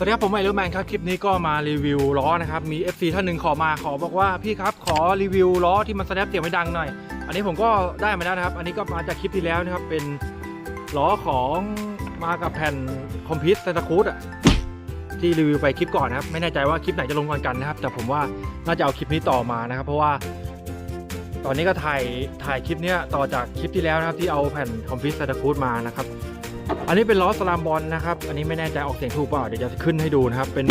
สวัสดีครับผมไอร n แมนครับคลิปนี้ก็มารีวิวล้อนะครับมี FC ท่านหนึ่งขอมาขอบอกว่าพี่ครับขอรีวิวล้อที่มันสแนปเสียงไม่ดังหน่อย อันนี้ผมก็ได้มาแล้วนะครับ อันนี้ก็มาจากคลิปที่แล้วนะครับเป็นล้อของมากับแผ่นคอมพิวต์เซนตาคูดอะที่รีวิวไปคลิปก่อนนะครับ ไม่แน่ใจว่าคลิปไหนจะลงก่อนกันนะครับ แต่ผมว่าน่าจะเอาคลิปนี้ต่อมานะครับ เพราะว่า ตอนนี้ก็ถ่ายถ่ายคลิปเนี้ยต่อจากคลิปที่แล้วนะครับที่เอาแผ่นคอมพิวต์เซนตาคูดมานะครับ อันนี้เป็นล้อสลามบอลนะครับ อันนี้ไม่แน่ใจออกเสียงถูกเปล่า เดี๋ยวจะขึ้นให้ดูนะครับ เป็น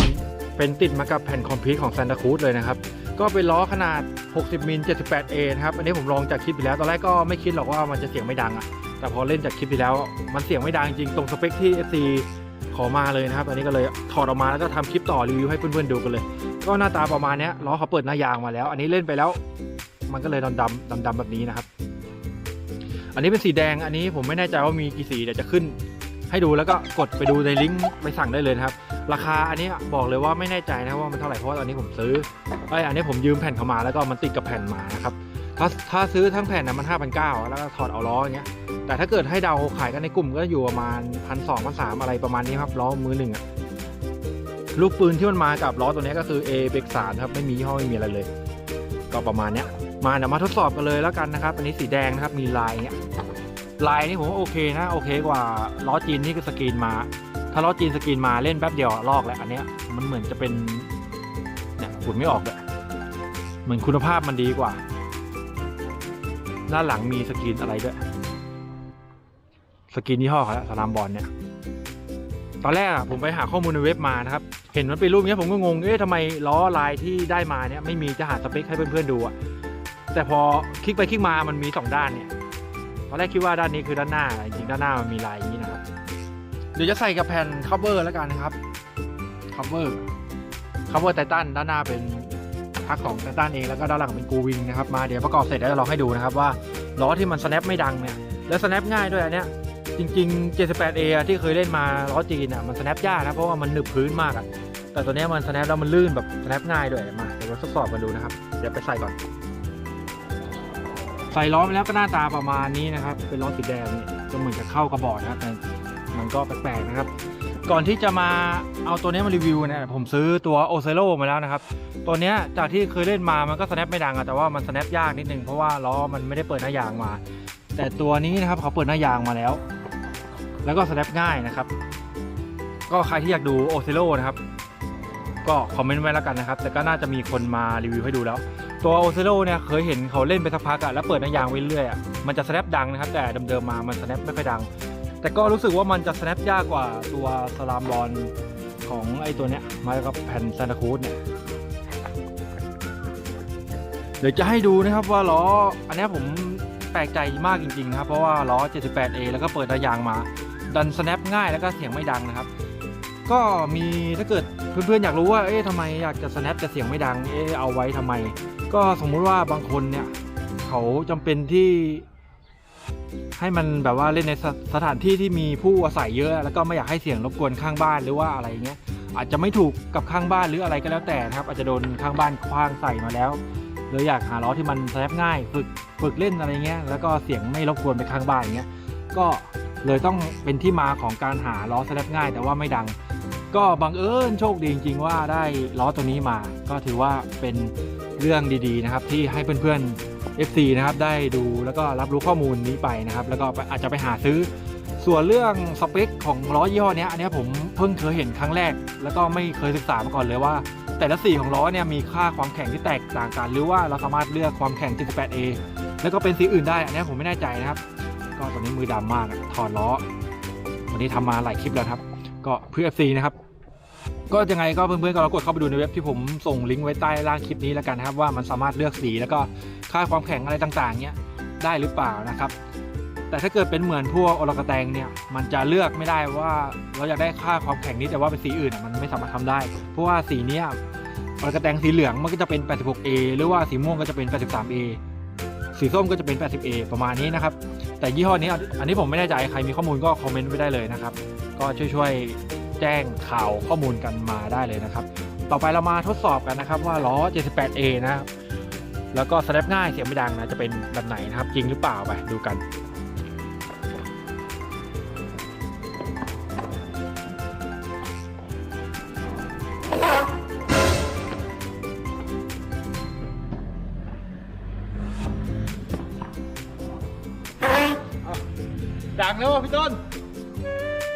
เป็นติดมากับแผ่นคอมพิวต์ของ Santa Cruz เลยนะครับ ก็เป็นล้อขนาด 60มิล 78A นะครับ อันนี้ผมลองจากคลิปที่แล้ว ตอนแรกก็ไม่คิดหรอกว่ามันจะเสียงไม่ดังอะแต่พอเล่นจากคลิปที่แล้ว มันเสียงไม่ดังจริง ตรงสเปคที่ FC ขอมาเลยนะครับ อันนี้ก็เลยถอดออกมาแล้วก็ทำคลิปต่อรีวิวให้เพื่อนๆดูกันเลย ก็หน้าตาประมาณนี้ล้อเขาเปิดหน้ายางมาแล้ว อันนี้เล่นไปแล้ว มันก็เลยดำดำดำดำแบบนี้นะครับ อันนี้เป็นสีแดง อันนี้ผมไม่แน่ใจว่ามีกี่สีเดี๋ยวจะขึ้น ให้ดูแล้วก็กดไปดูในลิงก์ไปสั่งได้เลยนะครับ ราคาอันนี้บอกเลยว่าไม่แน่ใจนะว่ามันเท่าไหร่เพราะว่าตอนนี้ผมซื้อไออันนี้ผมยืมแผ่นเขามาแล้วก็มันติดกับแผ่นมานะครับถ้าถ้าซื้อทั้งแผ่นนะมัน5 9 0 0แล้วก็ถอดเอาล้ออย่างเงี้ยแต่ถ้าเกิดให้เดาขายกันในกลุ่มก็อยู่ประมาณพันสองพันสามอะไรประมาณนี้ครับล้อมือหนึ่งอะลูกปืนที่มันมากับล้อตัวนี้ก็คือ A เบกสามครับไม่มียี่ห้อไม่มีอะไรเลย ก็ประมาณเนี้ยมาเดี๋ยวมาทดสอบกันเลยแล้วกันนะครับ อันนี้สีแดงนะครับมีลายเงี้ย ลายนี่ผมว่าโอเคนะ โอเคกว่าล้อจีนที่สกรีนมา ถ้าล้อจีนสกรีนมาเล่นแป๊บเดียวลอกแหละอันเนี้ยมันเหมือนจะเป็นเนี่ยขุดไม่ออกเลยเหมือนคุณภาพมันดีกว่า ด้านหลังมีสกรีนอะไรด้วยสกรีนยี่ห้อเขาสลามบอลเนี่ยตอนแรกอะผมไปหาข้อมูลในเว็บมานะครับ เห็นมันเป็นรูปนี้ผมก็งง เอ๊ะทำไมล้อลายที่ได้มาเนี่ยไม่มีจะหาสเปคให้เพื่อนๆดูอะแต่พอคลิกไปคลิกมามันมีสองด้านเนี่ย ตอนแรกคิดว่าด้านนี้คือด้านหน้า จริงๆด้านหน้ามันมีลายอย่างนี้นะครับ เดี๋ยวจะใส่กับแผ่น cover แล้วกันนะครับ cover cover ไททันด้านหน้าเป็นพักของไททันเองแล้วก็ด้านหลังเป็นกูวิงนะครับมาเดี๋ยวประกอบเสร็จแล้วจะลองให้ดูนะครับว่าล้อที่มัน snap ไม่ดังเนี่ยแล้ว snap ง่ายด้วยอันเนี้ยจริงๆ 78A ที่เคยเล่นมาล้อจีนอะมัน snap ยากนะเพราะว่ามันหนึบพื้นมากอะแต่ตัวเนี้ยมัน snap แล้วมันลื่นแบบ snap ง่ายด้วยมาเดี๋ยวเราทดสอบกันดูนะครับเดี๋ยวไปใส่ก่อน ส่ล้อไปแล้วก็หน้าตาประมาณนี้นะครับ เป็นล้อสีแดงนี่ก็เหมือนจะเข้ากระบอกนะครับแต่มันก็แปลกๆนะครับ ก่อนที่จะมาเอาตัวนี้มารีวิวเนี่ยผมซื้อตัวโอเซโ o มาแล้วนะครับ ตัวนี้จากที่เคยเล่นมามันก็ snap ไม่ดังอะแต่ว่ามัน snap ยากนิดนึงเพราะว่าล้อมันไม่ได้เปิดหน้ายางมา แต่ตัวนี้นะครับเขาเปิดหน้ายางมาแล้ว แล้วก็ snap ง่ายนะครับ ก็ใครที่อยากดูโอเซโ o นะครับก็คอมเมนต์ไว้แล้วกันนะครับ แต่ก็น่าจะมีคนมารีวิวให้ดูแล้ว ตัวโอเซโ o เนี่ยเคยเห็นเขาเล่นไปสักพักอะแล้วเปิดน้ายางไว้เรื่อยอะมันจะ snap ดังนะครับ แต่เดิมๆมามัน snap ไม่ค่อยดัง แต่ก็รู้สึกว่ามันจะ snap ยากกว่าตัวสลามบอลของไอตัวเนี้ยมากับแผ่นซานตาคูดเนี่ยเดี๋ยวจะให้ดูนะครับว่าล้ออันนี้ผมแปลกใจมากจริงๆนะครับ เพราะว่าล้อ 78A แล้วก็เปิดหน้ายางมา ดัน snap ง่ายแล้วก็เสียงไม่ดังนะครับ ก็มีถ้าเกิดเพื่อนๆอยากรู้ว่าเอ๊ะทำไมอยากจะ snap แต่เสียงไม่ดังเอ๊ะเอาไว้ทำไม ก็สมมุติว่าบางคนเนี่ยเขาจำเป็นที่ ให้มันแบบว่าเล่นในสสถานที่ที่มีผู้อาศัยเยอะ แล้วก็ไม่อยากให้เสียงรบกวนข้างบ้านหรือว่าอะไรเงี้ยอาจจะไม่ถูกกับข้างบ้านหรืออะไรก็แล้วแต่นะครับ อาจจะโดนข้างบ้านคว้างใส่มาแล้วเลยอยากหาล้อที่มันแซฟง่าย ฝึกฝึกเล่นอะไรเงี้ยแล้วก็เสียงไม่รบกวนไปข้างบ้านอย่างเงี้ยก็เลยต้องเป็นที่มาของการหาล้อแซฟง่าย แต่ว่าไม่ดัง ก็บังเอิญโชคดีจริงๆว่าได้ล้อตัวนี้มา ก็ถือว่าเป็น เรื่องดีๆนะครับที่ให้เพื่อนๆ FC นะครับได้ดูแล้วก็รับรู้ข้อมูลนี้ไปนะครับ แล้วก็อาจจะไปหาซื้อ ส่วนเรื่องสเปคของล้อยี่ห้อนี้อันนี้ผมเพิ่งเคยเห็นครั้งแรก แล้วก็ไม่เคยศึกษามาก่อนเลยว่า แต่ละสีของล้อเนี่ยมีค่าความแข็งที่แตกต่างกัน หรือว่าเราสามารถเลือกความแข็ง 78A แล้วก็เป็นสีอื่นได้อันนี้ผมไม่แน่ใจนะครับ ก็ตอนนี้มือดำมากถอดล้อวันนี้ทำมาหลายคลิปแล้วครับ ก็เพื่อ FC นะครับ ก็ยังไงก็เพื่อนๆก็ลองกดเข้าไปดูในเว็บที่ผมส่งลิงก์ไว้ใต้ล่างคลิปนี้แล้วกันนะครับ ว่ามันสามารถเลือกสีแล้วก็ค่าความแข็งอะไรต่างๆเนี้ยได้หรือเปล่านะครับ แต่ถ้าเกิดเป็นเหมือนพวกโอลกแตงเนี่ยมันจะเลือกไม่ได้ว่าเราอยากได้ค่าความแข็งนี้แต่ว่าเป็นสีอื่นอะมันไม่สามารถทำได้ เพราะว่าสีเนี้ยโอลกแตงสีเหลืองมันก็จะเป็น 86A หรือว่าสีม่วงก็จะเป็น 83A สีส้มก็จะเป็น 80A ประมาณนี้นะครับ แต่ยี่ห้อนี้อันนี้ผมไม่แน่ใจใครมีข้อมูลก็คอมเมนต์ไว้ได้เลยนะครับ ก็ช่วยๆ แจ้งข่าวข้อมูลกันมาได้เลยนะครับ ต่อไปเรามาทดสอบกันนะครับว่าล้อ 78A นะครับแล้วก็สแนปง่ายเสียงไม่ดังนะจะเป็นแบบไหนนะครับจริงหรือเปล่าไปดูกันดังแล้วพี่ต้น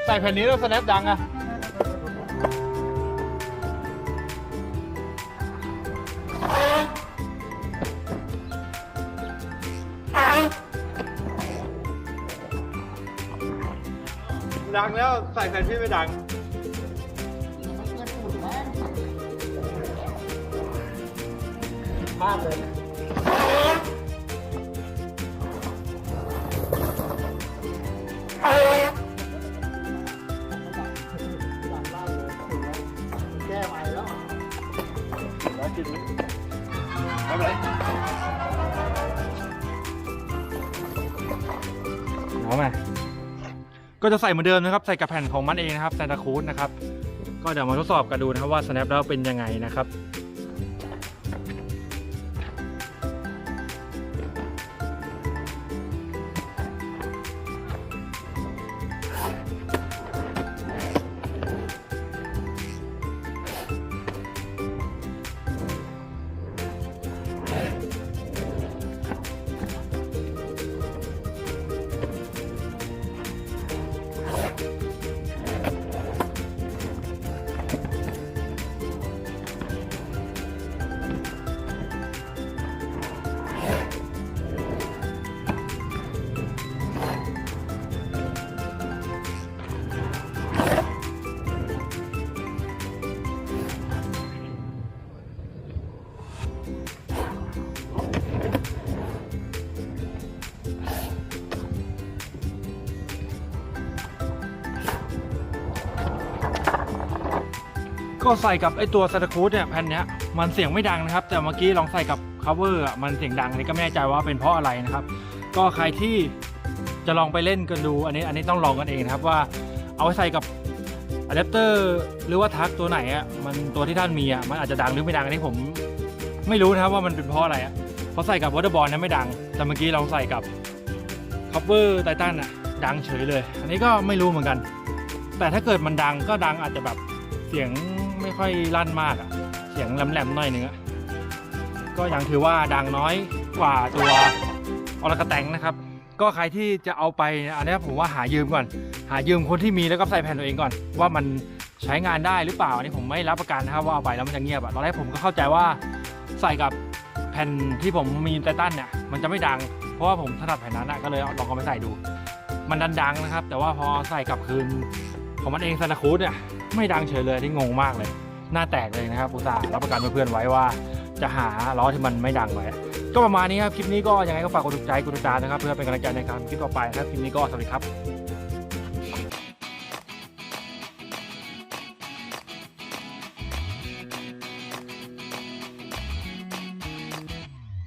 ใส่แผ่นนี้แล้วสแนปดังอะ ดังแล้วใส่แผ่นพี่ไม่ดังมากเลยแก้ใหม่แล้วแล้วกินไม่เป็นไร เอามา ก็จะใส่เหมือนเดิมนะครับ ใส่กับแผ่นของมันเองนะครับ Santa Cruz นะครับ ก็เดี๋ยวมาทดสอบกันดูนะครับว่า snap แล้วเป็นยังไงนะครับ ก็ใส่กับไอตัวซ a ต a คู s เนี่ยแผ่นเนี้ยมันเสียงไม่ดังนะครับ แต่เมื่อกี้ลองใส่กับ cover อะมันเสียงดังอันนี้ก็ไม่แน่ใจว่าเป็นเพราะอะไรนะครับ ก็ใครที่จะลองไปเล่นกันดู อันนี้อันนี้ต้องลองกันเองนะครับว่าเอาไปใส่กับอะแดปเตอร์หรือว่าทักตัวไหนอะมันตัวที่ท่านมีอะมันอาจจะดังหรือไม่ดังอันนี้ผมไม่รู้นะครับว่ามันเป็นเพราะอะไรอะเพราะใส่กับวอเตอร์บอลนั้นไม่ดัง แต่เมื่อกี้ลองใส่กับ cover ไททันอะดังเฉยเลย อันนี้ก็ไม่รู้เหมือนกัน แต่ถ้าเกิดมันดังก็ดังอาจจะแบบเสียง ค่อยลั่นมากอะเสียงแหลมๆหน่อยนึงอะก็ยังถือว่าดังน้อยกว่าตัวออลกระแตงนะครับ ก็ใครที่จะเอาไปอันนี้ผมว่าหายืมก่อน หายืมคนที่มีแล้วก็ใส่แผ่นตัวเองก่อน ว่ามันใช้งานได้หรือเปล่าอันนี้ผมไม่รับประกันนะครับว่าเอาไปแล้วมันจะเงียบอะตอนแรกผมก็เข้าใจว่าใส่กับแผ่นที่ผมมีไททันเนี่ยมันจะไม่ดัง เพราะว่าผมถนัดแผ่นนั้นอะก็เลยลองเอาไปใส่ดู มันดันดังนะครับ แต่ว่าพอใส่กลับคืนของมันเองซานาคูดเนี่ย ไม่ดังเฉยเลยที่งงมากเลย หน้าแตกเลยนะครับอุตส่าห์รับประกันเพื่อนๆไว้ว่า จะหาล้อที่มันไม่ดังไว้ ก็ประมาณนี้ครับคลิปนี้ก็ยังไงก็ฝากกดถูกใจกดติดตามนะครับ เพื่อเป็นกำลังใจในการคลิปต่อไปนะครับคลิปนี้ก็สวัสดีครับ